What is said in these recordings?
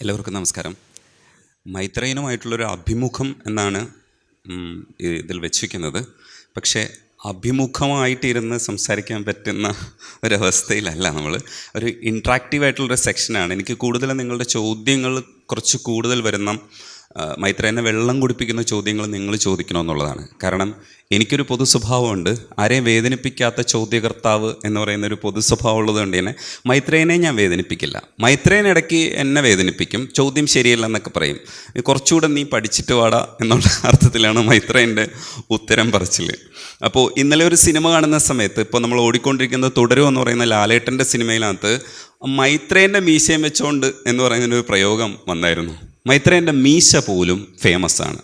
എല്ലാവർക്കും നമസ്കാരം. മൈത്രേയനുമായിട്ടുള്ളൊരു അഭിമുഖം എന്നാണ് ഇതിൽ വെച്ചിരിക്കുന്നത്. പക്ഷേ അഭിമുഖമായിട്ടിരുന്ന് സംസാരിക്കാൻ പറ്റുന്ന ഒരവസ്ഥയിലല്ല നമ്മൾ ഒരു ഇൻട്രാക്റ്റീവ് ആയിട്ടുള്ളൊരു സെക്ഷനാണ് എനിക്ക് കൂടുതലും നിങ്ങളുടെ ചോദ്യങ്ങൾ കുറച്ച് കൂടുതൽ വരുന്ന മൈത്രേനെ വെള്ളം കുടിപ്പിക്കുന്ന ചോദ്യങ്ങൾ നിങ്ങൾ ചോദിക്കണമെന്നുള്ളതാണ്. കാരണം എനിക്കൊരു പൊതു സ്വഭാവമുണ്ട് ആരെയും വേദനിപ്പിക്കാത്ത ചോദ്യകർത്താവ് എന്ന് പറയുന്ന ഒരു പൊതു സ്വഭാവം ഉള്ളതുകൊണ്ട് തന്നെ മൈത്രേനെ ഞാൻ വേദനിപ്പിക്കില്ല. മൈത്രേൻ ഇടയ്ക്ക് എന്നെ വേദനിപ്പിക്കും. ചോദ്യം ശരിയല്ല എന്നൊക്കെ പറയും. കുറച്ചുകൂടെ നീ പഠിച്ചിട്ട് വാടാ എന്നുള്ള അർത്ഥത്തിലാണ് മൈത്രേന്റെ ഉത്തരം പറച്ചിൽ. അപ്പോൾ ഇന്നലെ ഒരു സിനിമ കാണുന്ന സമയത്ത് ഇപ്പോൾ നമ്മൾ ഓടിക്കൊണ്ടിരിക്കുന്ന തുടരും എന്ന് പറയുന്ന ലാലേട്ടന്റെ സിനിമയിനകത്ത് മൈത്രേന്റെ മീശയും വെച്ചോണ്ട് എന്ന് പറയുന്ന ഒരു പ്രയോഗം വന്നായിരുന്നു. മൈത്രേന്റെ മീശ പോലും ഫേമസ് ആണ്.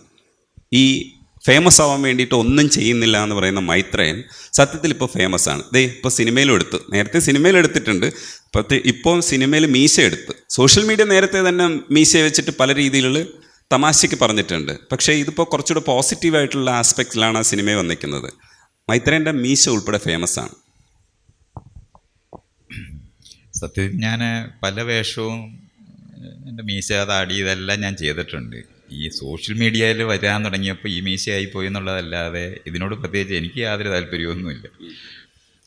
ഈ ഫേമസ് ആവാൻ വേണ്ടിയിട്ട് ഒന്നും ചെയ്യുന്നില്ല എന്ന് പറയുന്ന മൈത്രേൻ സത്യത്തിൽ ഇപ്പോൾ ഫേമസ് ആണ്. ദേ ഇപ്പോൾ സിനിമയിലും എടുത്തു. നേരത്തെ സിനിമയിൽ എടുത്തിട്ടുണ്ട്. പത്ത് ഇപ്പോൾ സിനിമയിൽ മീശ എടുത്ത്. സോഷ്യൽ മീഡിയ നേരത്തെ തന്നെ മീശ വെച്ചിട്ട് പല രീതിയിലുള്ള തമാശയ്ക്ക് പറഞ്ഞിട്ടുണ്ട്. പക്ഷേ ഇതിപ്പോൾ കുറച്ചുകൂടെ പോസിറ്റീവായിട്ടുള്ള ആസ്പെക്റ്റിലാണ് ആ സിനിമ വന്നിരിക്കുന്നത്. മൈത്രേന്റെ മീശ ഉൾപ്പെടെ ഫേമസ് ആണ്. സത്യം ഞാൻ പല വേഷവും എന്റെ മീശ താടി ഇതെല്ലാം ഞാൻ ചെയ്തിട്ടുണ്ട്. ഈ സോഷ്യൽ മീഡിയയിൽ വരാൻ തുടങ്ങിയപ്പോൾ ഈ മീശയായി പോയി എന്നുള്ളതല്ലാതെ ഇതിനോട് പ്രത്യേകിച്ച് എനിക്ക് യാതൊരു താല്പര്യമൊന്നുമില്ല.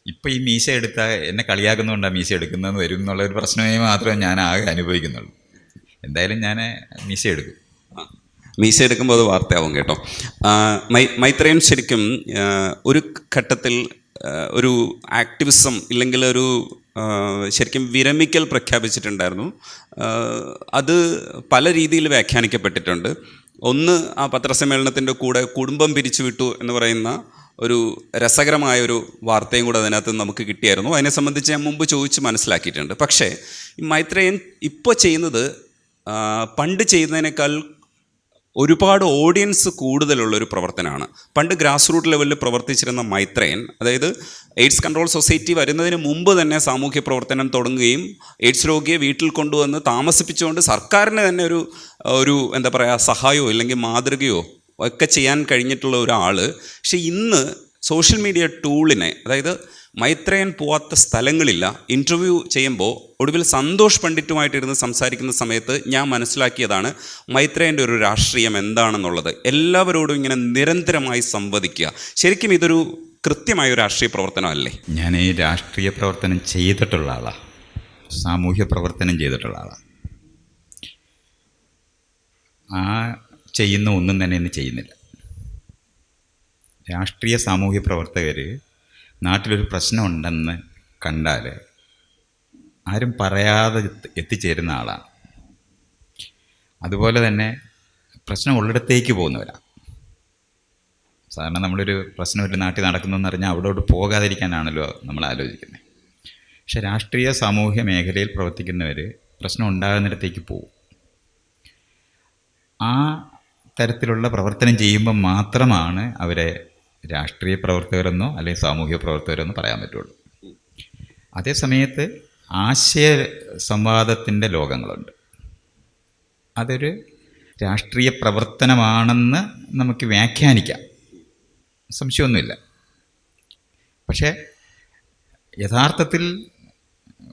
ഇപ്പം ഈ മീശ എടുത്താൽ എന്നെ കളിയാക്കുന്നതുകൊണ്ടാണ് മീശ എടുക്കുന്നതെന്ന് വരും എന്നുള്ള ഒരു പ്രശ്നമേ മാത്രമേ ഞാൻ ആകെ അനുഭവിക്കുന്നുള്ളൂ. എന്തായാലും ഞാൻ മീശ എടുക്കും. മീശ എടുക്കുമ്പോൾ അത് വാർത്തയാവും കേട്ടോ. ആ, മൈ മൈത്രേയൻ ശരിക്കും ഒരു ഘട്ടത്തിൽ ഒരു ആക്ടിവിസം ഇല്ലെങ്കിൽ ഒരു ശരിക്കും വിരമിക്കൽ പ്രഖ്യാപിച്ചിട്ടുണ്ടായിരുന്നു. അത് പല രീതിയിൽ വ്യാഖ്യാനിക്കപ്പെട്ടിട്ടുണ്ട്. ഒന്ന് ആ പത്രസമ്മേളനത്തിന്റെ കൂടെ കുടുംബം പിരിച്ചുവിട്ടു എന്ന് പറയുന്ന ഒരു രസകരമായ ഒരു വാർത്തയും കൂടെ അതിനകത്ത് നമുക്ക് കിട്ടിയായിരുന്നു. അതിനെ സംബന്ധിച്ച് ഞാൻ മുമ്പ് ചോദിച്ച് മനസ്സിലാക്കിയിട്ടുണ്ട്. പക്ഷേ ഈ മൈത്രേയൻ ഇപ്പോൾ ചെയ്യുന്നത് പണ്ട് ചെയ്യുന്നതിനേക്കാൾ ഒരുപാട് ഓഡിയൻസ് കൂടുതലുള്ള ഒരു പ്രവർത്തനമാണ്. പണ്ട് ഗ്രാസ് റൂട്ട് ലെവലിൽ പ്രവർത്തിച്ചിരുന്ന മൈത്രേൻ അതായത് എയ്ഡ്സ് കൺട്രോൾ സൊസൈറ്റി വരുന്നതിന് മുമ്പ് തന്നെ സാമൂഹ്യ പ്രവർത്തനം തുടങ്ങുകയും എയ്ഡ്സ് രോഗിയെ വീട്ടിൽ കൊണ്ടുവന്ന് താമസിപ്പിച്ചുകൊണ്ട് സർക്കാരിന് തന്നെ ഒരു ഒരു എന്താ പറയുക സഹായമോ അല്ലെങ്കിൽ മാതൃകയോ ഒക്കെ ചെയ്യാൻ കഴിഞ്ഞിട്ടുള്ള ഒരാൾ പക്ഷേ ഇന്ന് സോഷ്യൽ മീഡിയ ടൂളിനെ അതായത് മൈത്രേയൻ പോവാത്ത സ്ഥലങ്ങളില്ല. ഇന്റർവ്യൂ ചെയ്യുമ്പോൾ ഒടുവിൽ സന്തോഷ് പണ്ഡിറ്റുമായിട്ടിരുന്ന് സംസാരിക്കുന്ന സമയത്ത് ഞാൻ മനസ്സിലാക്കിയതാണ് മൈത്രേയന്റെ ഒരു രാഷ്ട്രീയം എന്താണെന്നുള്ളത്. എല്ലാവരോടും ഇങ്ങനെ നിരന്തരമായി സംവദിക്കുക. ശരിക്കും ഇതൊരു കൃത്യമായ രാഷ്ട്രീയ പ്രവർത്തനമല്ലേ? ഞാൻ ഈ രാഷ്ട്രീയ പ്രവർത്തനം ചെയ്തിട്ടുള്ള ആളാണ് സാമൂഹ്യ പ്രവർത്തനം ചെയ്തിട്ടുള്ള ആളാണ് ആ ചെയ്യുന്ന ഒന്നും തന്നെ ഇന്ന് ചെയ്യുന്നില്ല. രാഷ്ട്രീയ സാമൂഹ്യ പ്രവർത്തകർ നാട്ടിലൊരു പ്രശ്നമുണ്ടെന്ന് കണ്ടാൽ ആരും പറയാതെ എത്തിച്ചേരുന്ന ആളാണ്. അതുപോലെ തന്നെ പ്രശ്നം ഉള്ളിടത്തേക്ക് പോകുന്നവരാണ് സാധാരണ നമ്മളൊരു പ്രശ്നം ഒരു നാട്ടിൽ നടക്കുന്നതെന്ന് അറിഞ്ഞാൽ അവിടോട്ട് പോകാതിരിക്കാനാണല്ലോ നമ്മൾ ആലോചിക്കുന്നത് പക്ഷെ രാഷ്ട്രീയ സാമൂഹ്യ മേഖലയിൽ പ്രവർത്തിക്കുന്നവർ പ്രശ്നം ഉണ്ടാകുന്നിടത്തേക്ക് പോകും. ആ തരത്തിലുള്ള പ്രവർത്തനം ചെയ്യുമ്പോൾ മാത്രമാണ് അവരെ രാഷ്ട്രീയ പ്രവർത്തകരെന്നോ അല്ലെങ്കിൽ സാമൂഹ്യ പ്രവർത്തകരെന്നോ പറയാൻ പറ്റുള്ളൂ. അതേ സമയത്ത് ആശയ സംവാദത്തിന്റെ ലോകങ്ങളുണ്ട്. അതൊരു രാഷ്ട്രീയ പ്രവർത്തനമാണെന്ന് നമുക്ക് വ്യാഖ്യാനിക്കാം. സംശയമൊന്നുമില്ല. പക്ഷേ യഥാർത്ഥത്തിൽ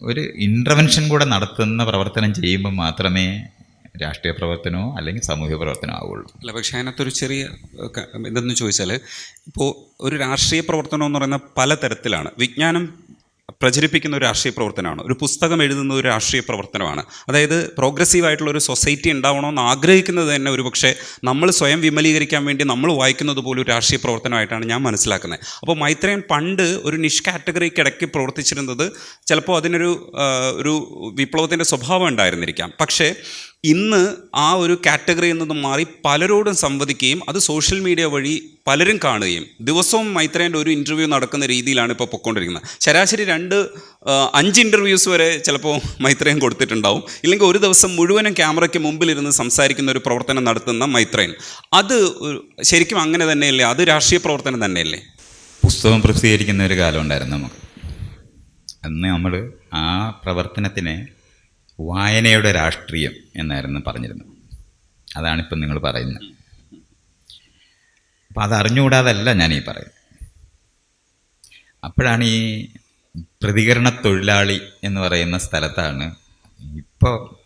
ഒരു ഇന്റർവെൻഷൻ കൂടെ നടത്തുന്ന പ്രവർത്തനം ചെയ്യുമ്പോൾ മാത്രമേ രാഷ്ട്രീയ പ്രവർത്തനമോ അല്ലെങ്കിൽ സാമൂഹ്യ പ്രവർത്തനമോ ആവുള്ളൂ. അല്ല പക്ഷേ അതിനകത്തൊരു ചെറിയ എന്തെന്ന് ചോദിച്ചാൽ ഇപ്പോൾ ഒരു രാഷ്ട്രീയ പ്രവർത്തനം എന്ന് പറയുന്ന പലതരത്തിലാണ് വിജ്ഞാനം പ്രചരിപ്പിക്കുന്ന ഒരു രാഷ്ട്രീയ പ്രവർത്തനമാണ്. ഒരു പുസ്തകം എഴുതുന്ന ഒരു രാഷ്ട്രീയ പ്രവർത്തനമാണ്. അതായത് പ്രോഗ്രസീവ് ആയിട്ടുള്ള ഒരു സൊസൈറ്റി ഉണ്ടാവണമെന്ന് ആഗ്രഹിക്കുന്നത് തന്നെ ഒരു പക്ഷേ നമ്മൾ സ്വയം വിമലീകരിക്കാൻ വേണ്ടി നമ്മൾ വായിക്കുന്നത് പോലും രാഷ്ട്രീയ പ്രവർത്തനമായിട്ടാണ് ഞാൻ മനസ്സിലാക്കുന്നത്. അപ്പോൾ മൈത്രേയൻ പണ്ട് ഒരു നിഷ് കാറ്റഗറിക്ക് ഇടയ്ക്ക് പ്രവർത്തിച്ചിരുന്നത് ചിലപ്പോൾ അതിനൊരു ഒരു വിപ്ലവത്തിന്റെ സ്വഭാവം ഉണ്ടായിരുന്നിരിക്കാം. പക്ഷേ ഇന്ന് ആ ഒരു കാറ്റഗറിയിൽ നിന്ന് മാറി പലരോടും സംവദിക്കുകയും അത് സോഷ്യൽ മീഡിയ വഴി പലരും കാണുകയും ദിവസവും മൈത്രേന്റെ ഒരു ഇന്റർവ്യൂ നടക്കുന്ന രീതിയിലാണ് ഇപ്പോൾ പൊയ്ക്കൊണ്ടിരിക്കുന്നത് ശരാശരി രണ്ട് അഞ്ച് ഇന്റർവ്യൂസ് വരെ ചിലപ്പോൾ മൈത്രേൻ കൊടുത്തിട്ടുണ്ടാവും. ഇല്ലെങ്കിൽ ഒരു ദിവസം മുഴുവനും ക്യാമറയ്ക്ക് മുമ്പിലിരുന്ന് സംസാരിക്കുന്ന ഒരു പ്രവർത്തനം നടത്തുന്ന മൈത്രേൻ. അത് ശരിക്കും അങ്ങനെ തന്നെയല്ലേ? അത് രാഷ്ട്രീയ പ്രവർത്തനം തന്നെയല്ലേ? പുസ്തകം പ്രസിദ്ധീകരിക്കുന്ന ഒരു കാലം ഉണ്ടായിരുന്നു നമുക്ക്. അന്ന് നമ്മൾ ആ പ്രവർത്തനത്തിനെ വായനയുടെ രാഷ്ട്രീയം എന്നായിരുന്നു പറഞ്ഞിരുന്നത്. അതാണിപ്പം നിങ്ങൾ പറയുന്നത്. അപ്പം അതറിഞ്ഞുകൂടാതല്ല ഞാൻ ഈ പറയുന്നത്. അപ്പോഴാണ് ഈ പ്രതികരണ തൊഴിലാളി എന്ന് പറയുന്ന സ്ഥലത്താണ് ഇപ്പോൾ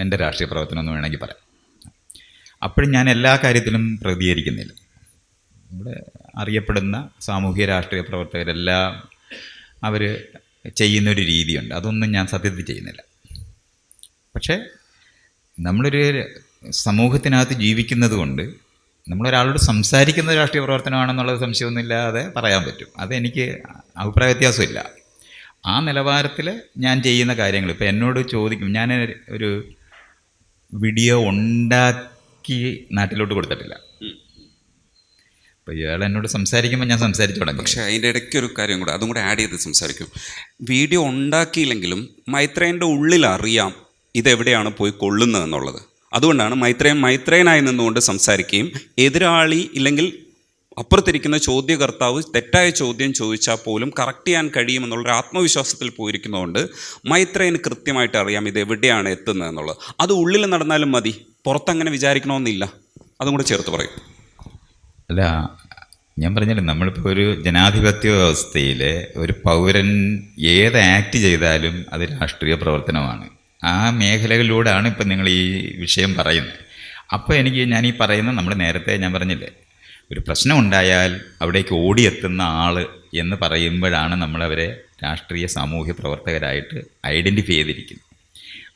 എന്റെ രാഷ്ട്രീയ പ്രവർത്തനം എന്ന് വേണമെങ്കിൽ പറയാം. അപ്പോഴും ഞാൻ എല്ലാ കാര്യത്തിലും പ്രതികരിക്കുന്നില്ല. ഇവിടെ അറിയപ്പെടുന്ന സാമൂഹ്യ രാഷ്ട്രീയ പ്രവർത്തകരെല്ലാം അവർ ചെയ്യുന്നൊരു രീതിയുണ്ട്. അതൊന്നും ഞാൻ സത്യത്തിൽ ചെയ്യുന്നില്ല. പക്ഷേ നമ്മളൊരു സമൂഹത്തിനകത്ത് ജീവിക്കുന്നത് കൊണ്ട് നമ്മളൊരാളോട് സംസാരിക്കുന്ന രാഷ്ട്രീയ പ്രവർത്തനമാണെന്നുള്ളത് സംശയമൊന്നുമില്ലാതെ പറയാൻ പറ്റും. അതെനിക്ക് അഭിപ്രായ വ്യത്യാസമില്ല ആ നിലവാരത്തിൽ ഞാൻ ചെയ്യുന്ന കാര്യങ്ങൾ ഇപ്പോൾ എന്നോട് ചോദിക്കും ഞാൻ ഒരു വീഡിയോ ഉണ്ടാക്കി നാട്ടിലോട്ട് കൊടുത്തിട്ടില്ല. അപ്പോൾ ഇയാൾ എന്നോട് സംസാരിക്കുമ്പോൾ ഞാൻ സംസാരിച്ചു തുടങ്ങി. പക്ഷേ അതിന്റെ ഇടയ്ക്ക് ഒരു കാര്യം കൂടെ അതും കൂടെ ആഡ് ചെയ്ത് സംസാരിക്കും. വീഡിയോ ഉണ്ടാക്കിയില്ലെങ്കിലും മൈത്രേന്റെ ഉള്ളിൽ അറിയാം ഇതെവിടെയാണ് പോയി കൊള്ളുന്നത് എന്നുള്ളത്. അതുകൊണ്ടാണ് മൈത്രേയൻ മൈത്രേയനായി നിന്നുകൊണ്ട് സംസാരിക്കുകയും എതിരാളി ഇല്ലെങ്കിൽ അപ്പുറത്തിരിക്കുന്ന ചോദ്യകർത്താവ് തെറ്റായ ചോദ്യം ചോദിച്ചാൽ പോലും കറക്റ്റ് ചെയ്യാൻ കഴിയുമെന്നുള്ളൊരു ആത്മവിശ്വാസത്തിൽ പോയിരിക്കുന്നതുകൊണ്ട് മൈത്രേയന് കൃത്യമായിട്ട് അറിയാം ഇത് എവിടെയാണ് എത്തുന്നത് എന്നുള്ളത്. അത് ഉള്ളിൽ നടന്നാലും മതി പുറത്തങ്ങനെ വിചാരിക്കണമെന്നില്ല. അതും കൂടെ ചേർത്ത് പറയും. അല്ല ഞാൻ പറഞ്ഞില്ലേ നമ്മളിപ്പോൾ ഒരു ജനാധിപത്യ വ്യവസ്ഥയിൽ ഒരു പൗരൻ ഏത് ആക്ട് ചെയ്താലും അത് രാഷ്ട്രീയ പ്രവർത്തനമാണ്. ആ മേഖലകളിലൂടെയാണ് ഇപ്പം നിങ്ങൾ ഈ വിഷയം പറയുന്നത്. അപ്പോൾ എനിക്ക് ഞാൻ ഈ പറയുന്നത് നമ്മൾ നേരത്തെ ഞാൻ പറഞ്ഞില്ലേ ഒരു പ്രശ്നം ഉണ്ടായാൽ അവിടേക്ക് ഓടിയെത്തുന്ന ആൾ എന്ന് പറയുമ്പോഴാണ് നമ്മളവരെ രാഷ്ട്രീയ സാമൂഹ്യ പ്രവർത്തകരായിട്ട് ഐഡന്റിഫൈ ചെയ്തിരിക്കുന്നത്.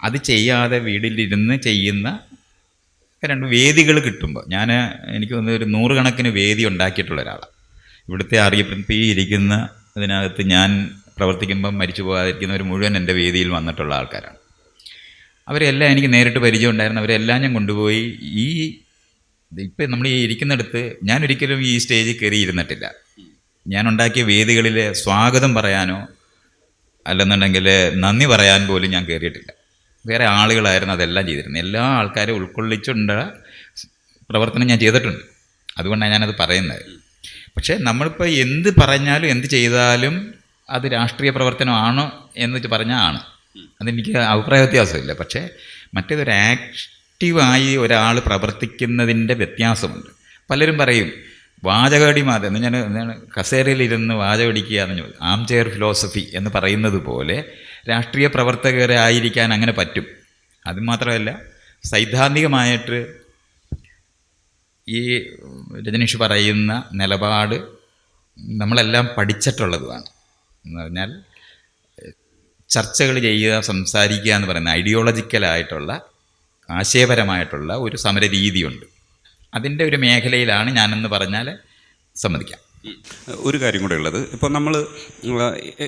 അത് ചെയ്യാതെ വീട്ടിലിരുന്ന് ചെയ്യുന്ന രണ്ട് വേദികൾ കിട്ടുമ്പോൾ ഞാൻ എനിക്ക് തോന്നുന്നു ഒരു നൂറുകണക്കിന് വേദി ഉണ്ടാക്കിയിട്ടുള്ള ഒരാളാണ്. ഇവിടുത്തെ അറിയപ്പെടുന്ന ഈ ഇരിക്കുന്ന ഇതിനകത്ത് ഞാൻ പ്രവർത്തിക്കുമ്പം മരിച്ചു പോകാതിരിക്കുന്നവർ മുഴുവൻ എന്റെ വേദിയിൽ വന്നിട്ടുള്ള ആൾക്കാരാണ്. അവരെല്ലാം എനിക്ക് നേരിട്ട് പരിചയം ഉണ്ടായിരുന്നു അവരെല്ലാം ഞാൻ കൊണ്ടുപോയി. ഈ ഇപ്പം നമ്മൾ ഈ ഇരിക്കുന്നിടത്ത് ഞാൻ ഒരിക്കലും ഈ സ്റ്റേജിൽ കയറി ഇരുന്നിട്ടില്ല. ഞാൻ ഉണ്ടാക്കിയ വേദികളിൽ സ്വാഗതം പറയാനോ അല്ലെന്നുണ്ടെങ്കിൽ നന്ദി പറയാൻ പോലും ഞാൻ കയറിയിട്ടില്ല. വേറെ ആളുകളായിരുന്നു അതെല്ലാം ചെയ്തിരുന്നത്. എല്ലാ ആൾക്കാരും ഉൾക്കൊള്ളിച്ചുകൊണ്ട് പ്രവർത്തനം ഞാൻ ചെയ്തിട്ടുണ്ട്. അതുകൊണ്ടാണ് ഞാനത് പറയുന്നത്. പക്ഷേ നമ്മളിപ്പോൾ എന്ത് പറഞ്ഞാലും എന്ത് ചെയ്താലും അത് രാഷ്ട്രീയ പ്രവർത്തനമാണോ എന്ന് പറഞ്ഞാൽ ആണ്. അതെനിക്ക് അഭിപ്രായ വ്യത്യാസമില്ല. പക്ഷേ മറ്റേതൊരു ആക്റ്റീവായി ഒരാൾ പ്രവർത്തിക്കുന്നതിന്റെ വ്യത്യാസമുണ്ട്. പലരും പറയും വാചകടി വാചകടിമാത എന്ന് ഞാൻ എന്താണ് കസേരയിലിരുന്ന് വാചകടിക്കുക എന്ന് ചോദിച്ചു ആം ചെയർ ഫിലോസഫി എന്ന് പറയുന്നത് പോലെ രാഷ്ട്രീയ പ്രവർത്തകരായിരിക്കാൻ അങ്ങനെ പറ്റും. അതുമാത്രമല്ല സൈദ്ധാന്തികമായിട്ട് ഈ രജനീഷ് പറയുന്ന നിലപാട് നമ്മളെല്ലാം പഠിച്ചിട്ടുള്ളതുമാണ്. എന്ന് പറഞ്ഞാൽ ചർച്ചകൾ ചെയ്യുക സംസാരിക്കുക എന്ന് പറയുന്ന ഐഡിയോളജിക്കലായിട്ടുള്ള ആശയപരമായിട്ടുള്ള ഒരു സമര രീതിയുണ്ട് അതിന്റെ ഒരു മേഖലയിലാണ് ഞാനെന്ന് പറഞ്ഞാൽ സമ്മതിക്കാം. ഒരു കാര്യം കൂടെ ഉള്ളത്. ഇപ്പോൾ നമ്മൾ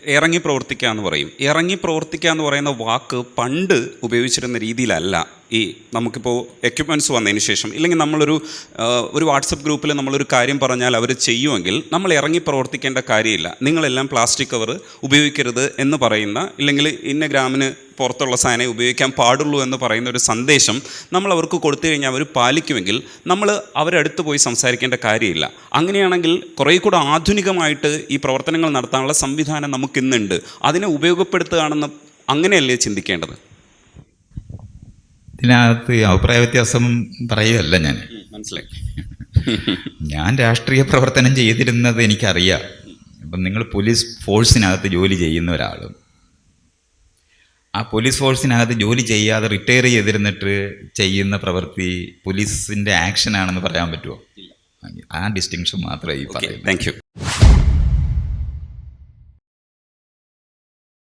ഇറങ്ങി പ്രവർത്തിക്കുക എന്ന് പറയും. ഇറങ്ങി പ്രവർത്തിക്കുക എന്ന് പറയുന്ന വാക്ക് പണ്ട് ഉപയോഗിച്ചിരുന്ന രീതിയിലല്ല. ഈ നമുക്കിപ്പോൾ എക്യുപ്മെന്റ്സ് വന്നതിന് ശേഷം ഇല്ലെങ്കിൽ നമ്മളൊരു ഒരു വാട്സപ്പ് ഗ്രൂപ്പിൽ നമ്മളൊരു കാര്യം പറഞ്ഞാൽ അവർ ചെയ്യുമെങ്കിൽ നമ്മൾ ഇറങ്ങി പ്രവർത്തിക്കേണ്ട കാര്യമില്ല. നിങ്ങളെല്ലാം പ്ലാസ്റ്റിക് കവർ ഉപയോഗിക്കരുത് എന്ന് പറയുന്ന ഇല്ലെങ്കിൽ ഇന്ന ഗ്രാമിന് പുറത്തുള്ള സാധനം ഉപയോഗിക്കാൻ പാടുള്ളൂ എന്ന് പറയുന്ന ഒരു സന്ദേശം നമ്മൾ അവർക്ക് കൊടുത്തു കഴിഞ്ഞാൽ അവർ പാലിക്കുമെങ്കിൽ നമ്മൾ അവരടുത്ത് പോയി സംസാരിക്കേണ്ട കാര്യമില്ല. അങ്ങനെയാണെങ്കിൽ കുറേ കൂടെ ആധുനികമായിട്ട് ഈ പ്രവർത്തനങ്ങൾ നടത്താനുള്ള സംവിധാനം നമുക്കിന്നുണ്ട്. അതിനെ ഉപയോഗപ്പെടുത്തുകയാണെന്ന് അങ്ങനെയല്ലേ ചിന്തിക്കേണ്ടത്? ഇതിനകത്ത് അഭിപ്രായ വ്യത്യാസം പറയുകയല്ല ഞാൻ. മനസ്സിലായി. ഞാൻ രാഷ്ട്രീയ പ്രവർത്തനം ചെയ്തിരുന്നത് എനിക്കറിയാം. ഇപ്പം നിങ്ങൾ പോലീസ് ഫോഴ്സിനകത്ത് ജോലി ചെയ്യുന്ന ഒരാളും ആ പോലീസ് ഫോഴ്സിനകത്ത് ജോലി ചെയ്യാതെ റിട്ടയർ ചെയ്തിരുന്നിട്ട് ചെയ്യുന്ന പ്രവൃത്തി പോലീസിന്റെ ആക്ഷനാണെന്ന് പറയാൻ പറ്റുമോ? ആ ഡിസ്റ്റിങ്ഷൻ മാത്രമേ ഈ പറയൂ താങ്ക് യു.